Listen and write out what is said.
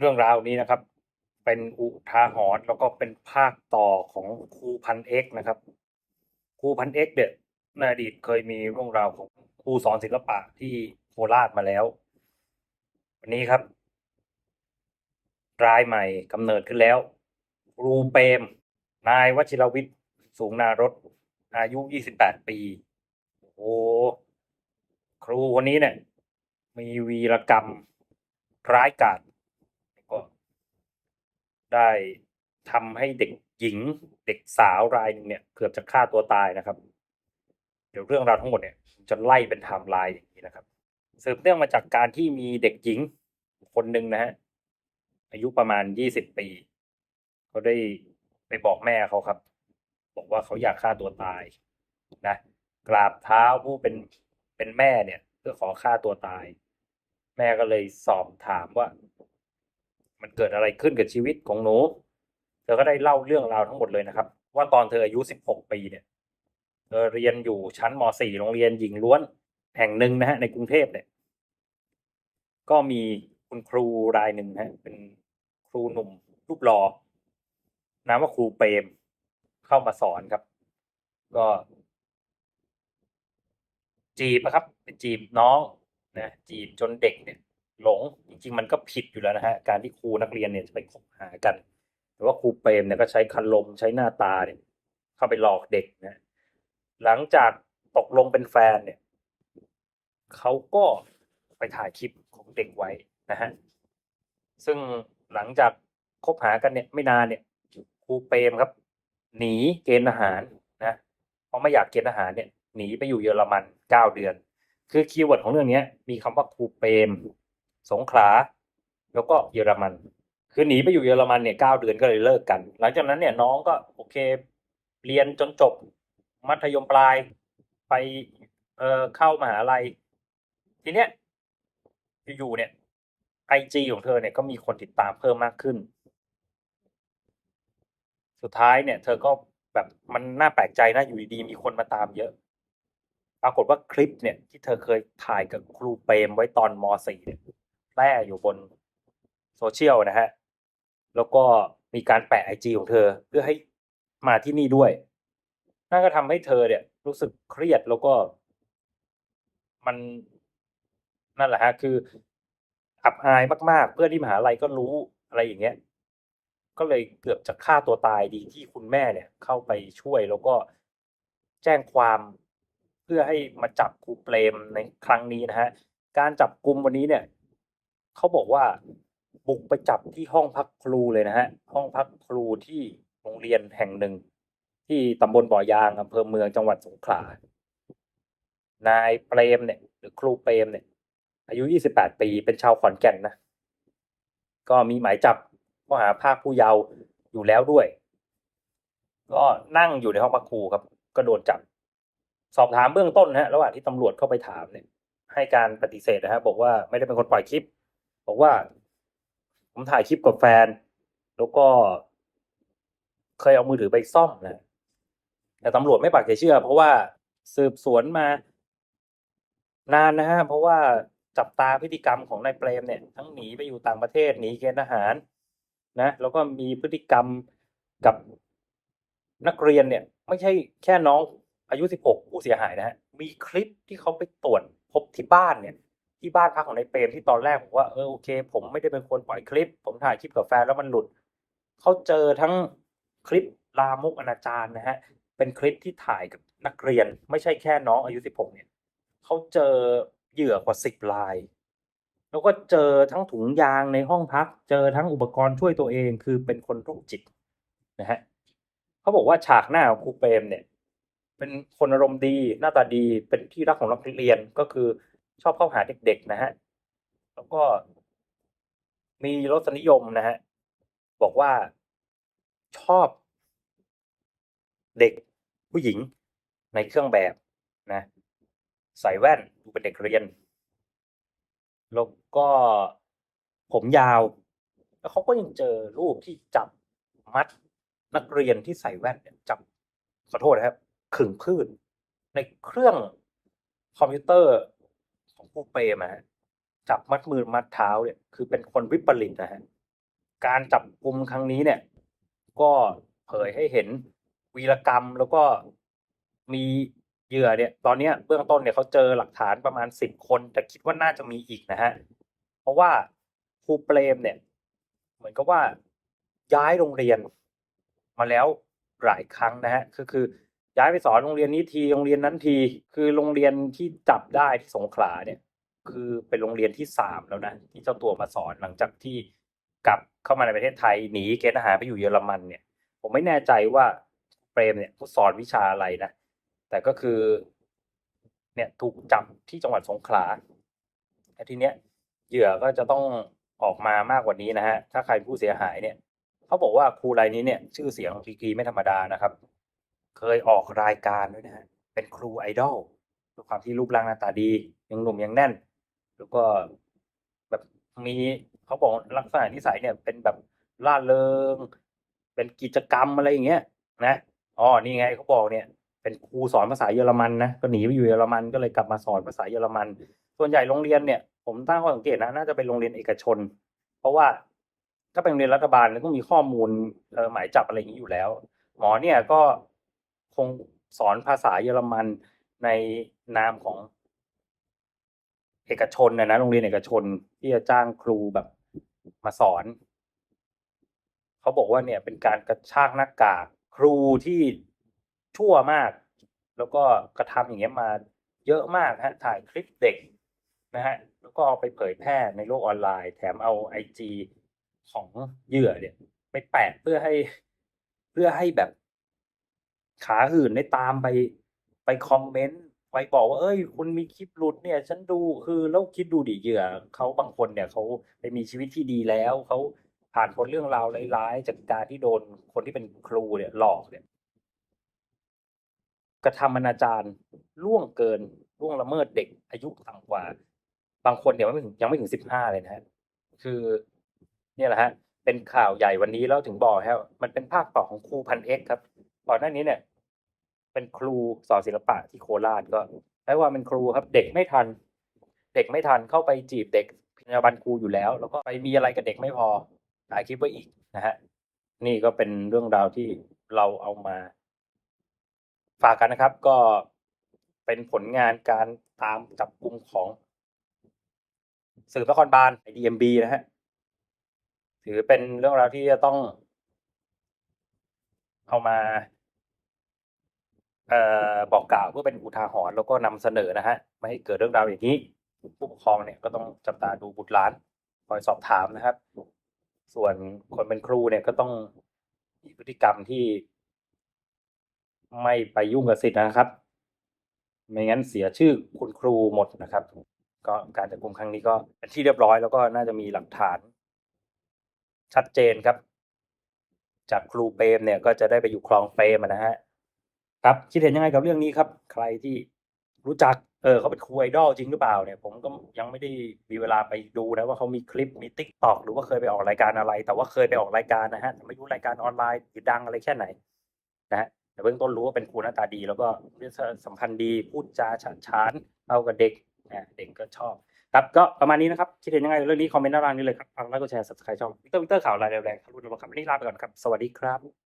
เรื่องราวนี้นะครับ เป็นอุทาหรณ์แล้วก็เป็นภาคต่อของครูพันเอกนะครับครูพันเอกเนี่ยในอดีตเคยมีเรื่องราวของครูสอนศิลปะที่โคราชมาแล้ว วันนี้ครับรายใหม่กำเนิดขึ้นแล้วครูเปรมนาย วชิรวิทย์สูงนารสอายุ 28 ปี โอ้ครูคนนี้เนี่ย มีวีรกรรมร้ายกาจ ได้ทำให้เด็กหญิงเด็กสาวรายหนึ่งเนี่ยเกือบจะฆ่าตัวตายนะครับ เดี๋ยวเรื่องราวทั้งหมดเนี่ยจะไล่เป็นไทม์ไลน์อย่างนี้นะครับสืบเนื่องมาจากการที่มีเด็กหญิงคนหนึ่งนะฮะอายุประมาณยี่สิบปีเขาได้ไปบอกแม่เขาครับ บอกว่าเขาอยากฆ่าตัวตายนะกราบเท้าผู้เป็นเป็นแม่เนี่ย เพื่อขอฆ่าตัวตาย แม่ก็เลยสอบถามว่า มันเกิดอะไรขึ้นกับชีวิตของหนู เธอก็ได้เล่าเรื่องราวทั้งหมดเลยนะครับ ว่าตอนเธออายุสิบหกปีเนี่ย เธอเรียนอยู่ชั้นม .4 โรงเรียนหญิงล้วนแห่งหนึ่งนะฮะในกรุงเทพเนี่ย ก็มีคุณครูรายหนึ่งฮะเป็นครูหนุ่มรูปหล่อนามว่าครูเปรมเข้ามาสอนครับ ก็ จีบอะครับไปจีบน้องนะจีบจนเด็กเนี่ย หลงจริงๆมันก็ผิดอยู่แล้วนะฮะการที่ครูนักเรียนเนี่ยจะไปคบหากัน แต่ว่าครูเปรมเนี่ยก็ใช้คันลมใช้หน้าตาเนี่ยเข้าไปหลอกเด็กนะหลังจากตกลงเป็นแฟนเนี่ยเขาก็ไปถ่ายคลิปของเด็กไว้นะฮะซึ่งหลังจากคบหากันเนี่ยไม่นานเนี่ยครูเปรมครับ หนีเกณฑ์ทหารนะเพราะไม่อยากเกณฑ์ทหารเนี่ยหนีไปอยู่เยอรมันเก้าเดือน คือคีย์เวิร์ดของเรื่องนี้มีคำว่าครูเปรม สงขลาแล้วก็เยอรมันคือหนีไปอยู่เยอรมันเนี่ยเก้าเดือนก็เลยเลิกกัน หลังจากนั้นเนี่ยน้องก็โอเค เรียนจนจบมัธยมปลายไปเอ่อเข้ามหาลัย ทีเนี้ยอยู่ๆเนี่ยไอจีของเธอเนี่ยก็มีคนติดตามเพิ่มมากขึ้น สุดท้ายเนี่ย เธอก็แบบมันน่าแปลกใจนะอยู่ดีๆมีคนมาตามเยอะ ปรากฏว่าคลิปเนี่ยที่เธอเคยถ่ายกับครูเปรมไว้ตอนม .4 เนี่ย ร่อยู่บนโซเชียลนะฮะ แล้วก็มีการแปะไอจีของเธอ เพื่อให้มาที่นี่ด้วย นั่นก็ทำให้เธอเนี่ย รู้สึกเครียดแล้วก็ มันนั่นแหละฮะ คืออับอายมาก ๆ เพื่อนที่มหาลัยก็รู้อะไรอย่างเงี้ย ก็เลยเกือบจะฆ่าตัวตายดีที่คุณแม่เนี่ย เข้าไปช่วยแล้วก็แจ้งความเพื่อให้มาจับครูเปรมในครั้งนี้นะฮะ การจับกลุ่มวันนี้เนี่ย เขาบอกว่าบุกไปจับที่ห้องพักครูเลยนะฮะ ห้องพักครูที่โรงเรียนแห่งหนึ่ง ที่ตำบลบ่อยางอำเภอเมืองจังหวัดสงขลานายเปรมเนี่ย หรือครูเปรมเนี่ย อายุ 28 ปีเป็นชาวขอนแก่นนะ ก็มีหมายจับข้อหาภาคผู้เยาว์อยู่แล้วด้วย ก็นั่งอยู่ในห้องพักครูครับ ก็โดนจับ สอบถามเบื้องต้นนะฮะระหว่างที่ตำรวจเข้าไปถามเนี่ย ให้การปฏิเสธนะฮะบอกว่าไม่ได้เป็นคนปล่อยคลิป บอกว่า ผมถ่ายคลิปกับแฟน แล้วก็เคยเอามือถือไปซ่อมนะแต่ตำรวจไม่ปักใจเชื่อ เพราะว่าสืบสวนมานานนะฮะเพราะว่าจับตาพฤติกรรมของนายเปรมเนี่ย ทั้งหนีไปอยู่ต่างประเทศหนีเกณฑ์ทหารนะ แล้วก็มีพฤติกรรมกับนักเรียนเนี่ย ไม่ใช่แค่น้องอายุ16ผู้เสียหายนะฮะมีคลิปที่เขาไปตรวจพบที่บ้านเนี่ย ที่บ้านพักของนายเปรมที่ตอนแรกบอกว่าเออโอเค ผมไม่ได้เป็นคนปล่อยคลิป ผมถ่ายคลิปกับแฟนแล้วมันหลุดเขาเจอทั้งคลิปลามกอนาจารนะฮะเป็นคลิปที่ถ่ายกับนักเรียน ไม่ใช่แค่น้องอายุ16เนี่ยเขาเจอเหยื่อกว่า10ราย แล้วก็เจอทั้งถุงยางในห้องพัก เจอทั้งอุปกรณ์ช่วยตัวเองคือเป็นคนโรคจิตนะฮะเขาบอกว่าฉากหน้าของครูเปรมเนี่ย เป็นคนอารมณ์ดีหน้าตาดีเป็นที่รักของนักเรียนก็คือ ชอบเข้าหาเด็กๆนะฮะแล้วก็มีรสนิยมนะฮะบอกว่าชอบเด็กผู้หญิงในเครื่องแบบนะใส่แว่นดูเป็นเด็กเรียน แล้วก็ผมยาว แล้วเขาก็ยังเจอรูปที่จับมัดนักเรียนที่ใส่แว่นจับขอโทษนะครับขึงพืชในเครื่องคอมพิวเตอร์ ของครูเปรมะฮะจับมัดมือมัดเท้าเนี่ยคือเป็นคนวิปริตนะฮะการจับกลุ่มครั้งนี้เนี่ย ก็เผยให้เห็นวีรกรรมแล้วก็มีเหยื่อเนี่ย ตอนเนี้ยเบื้องต้นเนี่ยเขาเจอหลักฐานประมาณสิบคน แต่คิดว่าน่าจะมีอีกนะฮะเพราะว่าครูเปรมเนี่ย เหมือนกับว่าย้ายโรงเรียนมาแล้วหลายครั้งนะฮะคือคือ ย้ายไปสอนโรงเรียนนี้ทีโรงเรียนนั้นที คือโรงเรียนที่จับได้ที่สงขลาเนี่ย คือเป็นโรงเรียนที่สามแล้วนะที่เจ้าตัวมาสอนหลังจากที่กลับเข้ามาในประเทศไทยหนีเกณฑ์ทหารไปอยู่เยอรมันเนี่ย ผมไม่แน่ใจว่าเปรมเนี่ยเขาสอนวิชาอะไรนะแต่ก็คือ เนี่ยถูกจับที่จังหวัดสงขลาแล้วทีเนี้ยเหยื่อก็จะต้องออกมามากกว่านี้นะฮะถ้าใครเป็นผู้เสียหายเนี่ยเขาบอกว่าครูรายนี้เนี่ย ชื่อเสียงดีกีไม่ธรรมดานะครับ เคยออกรายการด้วยนะฮะเป็นครูไอดอลด้วยความที่รูปร่างหน้าตาดี ยังหนุ่มยังแน่น แล้วก็แบบมีเขาบอกลักษณะนิสัยเนี่ย เป็นแบบล่าเริง เป็นกิจกรรมอะไรอย่างเงี้ย นะอ๋อนี่ไงเขาบอกเนี่ย เป็นครูสอนภาษาเยอรมันนะก็หนีไปอยู่เยอรมันก็เลยกลับมาสอนภาษาเยอรมัน ส่วนใหญ่โรงเรียนเนี่ย ผมตั้งข้อสังเกตนะน่าจะเป็นโรงเรียนเอกชน เพราะว่าถ้าเป็นโรงเรียนรัฐบาลเนี่ยต้องมีข้อมูลหมายจับอะไรอย่างนี้อยู่แล้วหมอเนี่ยก็ คงสอนภาษาเยอรมันในนามของเอกชนนะนะโรงเรียนเอกชนที่จะจ้างครูแบบมาสอน เขาบอกว่าเนี่ยเป็นการกระชากหน้ากากครูที่ชั่วมาก แล้วก็กระทำอย่างเงี้ยมาเยอะมากฮะถ่ายคลิปเด็กนะฮะแล้วก็เอาไปเผยแพร่ในโลกออนไลน์ แถมเอาไอจีของเหยื่อเนี่ยไปแปะเพื่อให้เพื่อให้แบบ ขาหื่นได้ตามไปไปคอมเมนต์ไปบอกว่าเอ้ย คุณมีคลิปหลุดเนี่ย ฉันดูคือแล้วคิดดูดิเหยื่อเขาบางคนเนี่ยเขาไปมีชีวิตที่ดีแล้วเขาผ่านพ้นเรื่องราวร้ายๆจากการที่โดนคนที่เป็นครูเนี่ยหลอกเนี่ย กระทำอนาจารล่วงเกินล่วงละเมิดเด็กอายุต่ำกว่า บางคนเนี่ยไม่ถึงยังไม่ถึงสิบห้าเลยนะฮะคือ เนี่ยแหละฮะ เป็นข่าวใหญ่วันนี้แล้วถึงบอกฮะมันเป็นภาคต่อของครูพันเอ็กครับก่อนหน้านี้เนี่ย เป็นครูสอนศิลปะที่โคราชก็ใช้ว่าเป็นครูครับ เด็กไม่ทัน เด็กไม่ทันเข้าไปจีบเด็กพยาบาลครูอยู่แล้ว แล้วก็ไปมีอะไรกับเด็กไม่พอถ่ายคลิปไว้อีกนะฮะนี่ก็เป็นเรื่องราวที่เราเอามา ฝากกันนะครับ ก็เป็นผลงานการตามจับกลุ่มของสืบนครบาล DMB นะฮะถือเป็นเรื่องราวที่จะต้อง เอามา บอกกล่าวเพื่อเป็นอุทาหรณ์แล้วก็นำเสนอนะฮะไม่ให้เกิดเรื่องราวอย่างนี้ผู้ปกครองเนี่ยก็ต้องจับตาดูบุตรหลานคอยสอบถามนะครับ ส่วนคนเป็นครูเนี่ยก็ต้องมีพฤติกรรมที่ ไม่ไปยุ่งกับสิทธิ์นะครับ ไม่งั้นเสียชื่อคุณครูหมดนะครับ ก็การจับกลุ่มครั้งนี้ก็เป็นที่เรียบร้อยแล้วก็น่าจะมีหลักฐาน ชัดเจนครับ จากครูเปรมเนี่ยก็จะได้ไปอยู่คลองเปรมนะฮะ ครับ คิดเห็นยังไงกับเรื่องนี้ครับ ใครที่รู้จัก เออเขาเป็นครูไอดอลจริงหรือเปล่าเนี่ย ผมก็ยังไม่ได้มีเวลาไปดูนะว่าเขามีคลิปมีติ๊กตอกหรือว่าเคยไปออกรายการอะไร แต่ว่าเคยไปออกรายการนะฮะแต่ไม่รู้รายการออนไลน์หรือดังอะไรแค่ไหน นะฮะแต่เบื้องต้นรู้ว่าเป็นครูหน้าตาดี แล้วก็สัมพันธ์ดีพูดจาฉะฉานเอากับเด็กนะเด็กก็ชอบครับก็ประมาณนี้นะครับคิดเห็นยังไงเรื่องนี้คอมเมนต์ด้านล่างนี้เลยครับฟังแล้วก็แชร์ subscribe ช่องวิกเตอร์วิกเตอร์ข่าวรายแรงๆครับรุ่นระบบครับวันนี้ลาไปก่อนครับ สวัสดีครับ